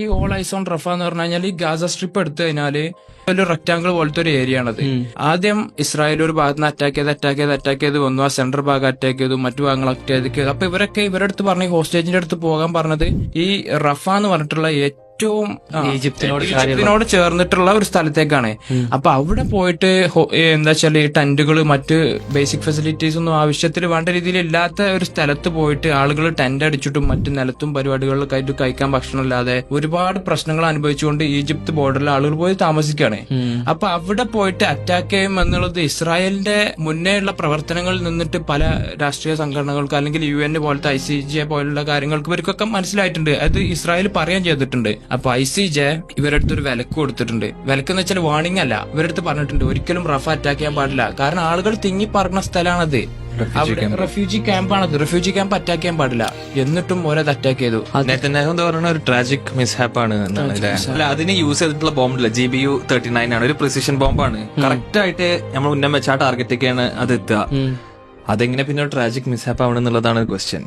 ഈ all ice on Rafah എന്ന് പറഞ്ഞു കഴിഞ്ഞാൽ ഈ ഗാസ സ്ട്രിപ്പ് എടുത്തു കഴിഞ്ഞാൽ ഒരു റെക്ടാങ്കിൾ പോലത്തെ ഒരു ഏരിയ ആണത്. ആദ്യം ഇസ്രായേൽ ഒരു ഭാഗത്ത് നിന്ന് അറ്റാക്ക് ചെയ്ത് അറ്റാക്ക് ചെയ്ത് അറ്റാക്ക് ചെയ്ത് വന്നു. ആ സെൻട്രൽ ഭാഗം അറ്റാക്ക് ചെയ്തു മറ്റു ഭാഗങ്ങൾ അറ്റാക്ക് ചെയ്തു. അപ്പൊ ഇവരൊക്കെ ഇവരുടെ അടുത്ത് പറഞ്ഞ ഹോസ്റ്റേജിന്റെ അടുത്ത് പോകാൻ പറഞ്ഞത് ഈ റഫ എന്ന് പറഞ്ഞിട്ടുള്ള ഏറ്റവും ഈജിപ്തിനോട് ചേർന്നിട്ടുള്ള ഒരു സ്ഥലത്തേക്കാണ്. അപ്പൊ അവിടെ പോയിട്ട് എന്താ വെച്ചാൽ ഈ ടെന്റുകൾ മറ്റ് ബേസിക് ഫെസിലിറ്റീസ് ഒന്നും ആവശ്യത്തിൽ വേണ്ട രീതിയിൽ ഇല്ലാത്ത ഒരു സ്ഥലത്ത് പോയിട്ട് ആളുകൾ ടെന്റ് അടിച്ചിട്ടും മറ്റു നിലത്തും പരിപാടികളിലൊക്കെ ആയിട്ട് കഴിക്കാൻ ഭക്ഷണമില്ലാതെ ഒരുപാട് പ്രശ്നങ്ങൾ അനുഭവിച്ചുകൊണ്ട് ഈജിപ്ത് ബോർഡറിൽ ആളുകൾ പോയി താമസിക്കുകയാണ്. അപ്പൊ അവിടെ പോയിട്ട് അറ്റാക്ക് ചെയ്യും എന്നുള്ളത് ഇസ്രായേലിന്റെ മുന്നേ ഉള്ള പ്രവർത്തനങ്ങളിൽ നിന്നിട്ട് പല രാഷ്ട്രീയ സംഘടനകൾക്ക് അല്ലെങ്കിൽ യു എൻ പോലത്തെ ഐ സി ജെ പോലുള്ള കാര്യങ്ങൾക്ക് ഇവർക്കൊക്കെ മനസ്സിലായിട്ടുണ്ട്. അത് ഇസ്രായേൽ പറയാൻ ചെയ്തിട്ടുണ്ട്. അപ്പൊ ഐ സി ജെ ഇവരടുത്ത് ഒരു വിലക്ക് കൊടുത്തിട്ടുണ്ട്. വിലക്ക് എന്ന് വെച്ചാൽ വാണിംഗ് അല്ല. ഇവരടുത്ത് പറഞ്ഞിട്ടുണ്ട് ഒരിക്കലും റഫ അറ്റാക്ക് ചെയ്യാൻ പാടില്ല. കാരണം ആളുകൾ തിങ്ങി പറഞ്ഞ സ്ഥലമാണത് അവിടെ റെഫ്യൂജി ക്യാമ്പാണത് റെഫ്യൂജി ക്യാമ്പ് അറ്റാക്ക് ചെയ്യാൻ പാടില്ല. എന്നിട്ടും ഓരോ അറ്റാക്ക് ചെയ്തു. എന്ന് പറയുന്ന ഒരു ട്രാജിക് മിസ്ഹാപ്പ് ആണ് അല്ല? അതിന് യൂസ് ചെയ്തിട്ടുള്ള ബോംബില്ല G B U thirty nine ആണ്. ഒരു പ്രിസിഷൻ ബോംബാണ് കറക്റ്റ് ആയിട്ട് നമ്മൾ ഉന്നം വെച്ച ടാർഗറ്റ് ടാർഗറ്റൊക്കെയാണ് അത് എത്തുക. അതെങ്ങനെ പിന്നെ ട്രാജിക് മിസ്ഹാപ്പ് ആവണം എന്നുള്ളതാണ് ക്വസ്റ്റ്യൻ